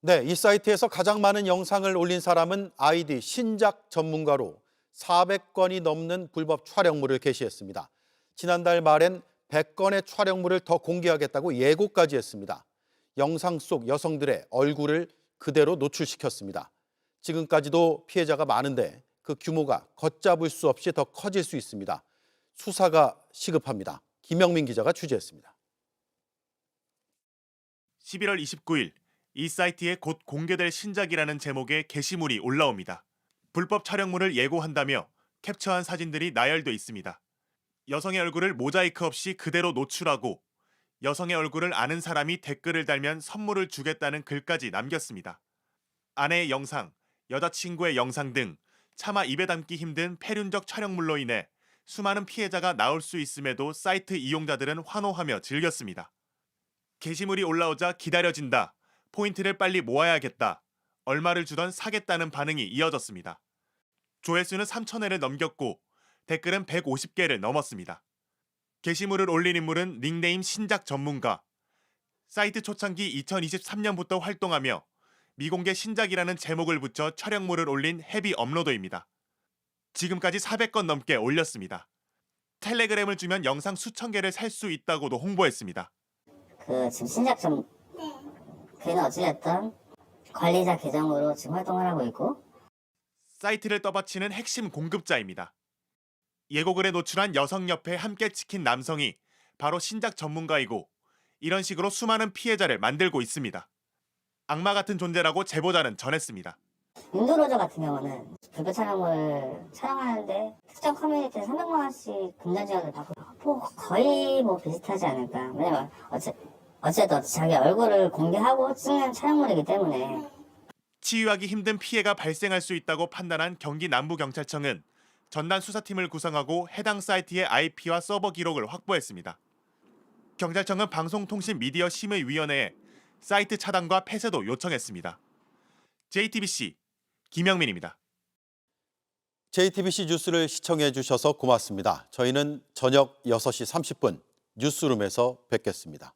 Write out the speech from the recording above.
네, 이 사이트에서 가장 많은 영상을 올린 사람은 아이디 신작 전문가로 400건이 넘는 불법 촬영물을 게시했습니다. 지난달 말엔 100건의 촬영물을 더 공개하겠다고 예고까지 했습니다. 영상 속 여성들의 얼굴을 그대로 노출시켰습니다. 지금까지도 피해자가 많은데 그 규모가 걷잡을 수 없이 더 커질 수 있습니다. 수사가 시급합니다. 김영민 기자가 취재했습니다. 11월 29일 이 사이트에 곧 공개될 신작이라는 제목의 게시물이 올라옵니다. 불법 촬영물을 예고한다며 캡처한 사진들이 나열돼 있습니다. 여성의 얼굴을 모자이크 없이 그대로 노출하고 여성의 얼굴을 아는 사람이 댓글을 달면 선물을 주겠다는 글까지 남겼습니다. 아내의 영상, 여자친구의 영상 등 차마 입에 담기 힘든 폐륜적 촬영물로 인해 수많은 피해자가 나올 수 있음에도 사이트 이용자들은 환호하며 즐겼습니다. 게시물이 올라오자 기다려진다. 포인트를 빨리 모아야겠다. 얼마를 주던 사겠다는 반응이 이어졌습니다. 조회수는 3천회를 넘겼고 댓글은 150개를 넘었습니다. 게시물을 올린 인물은 닉네임 신작 전문가. 사이트 초창기 2023년부터 활동하며 미공개 신작이라는 제목을 붙여 촬영물을 올린 헤비 업로더입니다. 지금까지 400건 넘게 올렸습니다. 텔레그램을 주면 영상 수천 개를 살 수 있다고도 홍보했습니다. 그 지금 신작 좀 그는 어찌됐든 관리자 계정으로 지금 활동을 하고 있고 사이트를 떠받치는 핵심 공급자입니다. 예고글에 노출한 여성 옆에 함께 찍힌 남성이 바로 신작 전문가이고 이런 식으로 수많은 피해자를 만들고 있습니다. 악마 같은 존재라고 제보자는 전했습니다. 인도로저 같은 경우는 불법 촬영을 촬영하는데 특정 커뮤니티에 300만 원씩 금전 지원을 받고 뭐 거의 뭐 비슷하지 않을까 왜냐면 어째 어쨌든 자기 얼굴을 공개하고 찍는 촬영물이기 때문에 치유하기 힘든 피해가 발생할 수 있다고 판단한 경기 남부경찰청은 전담 수사팀을 구성하고 해당 사이트의 IP와 서버 기록을 확보했습니다. 경찰청은 방송통신미디어심의위원회에 사이트 차단과 폐쇄도 요청했습니다. JTBC 김영민입니다. JTBC 뉴스를 시청해 주셔서 고맙습니다. 저희는 저녁 6시 30분 뉴스룸에서 뵙겠습니다.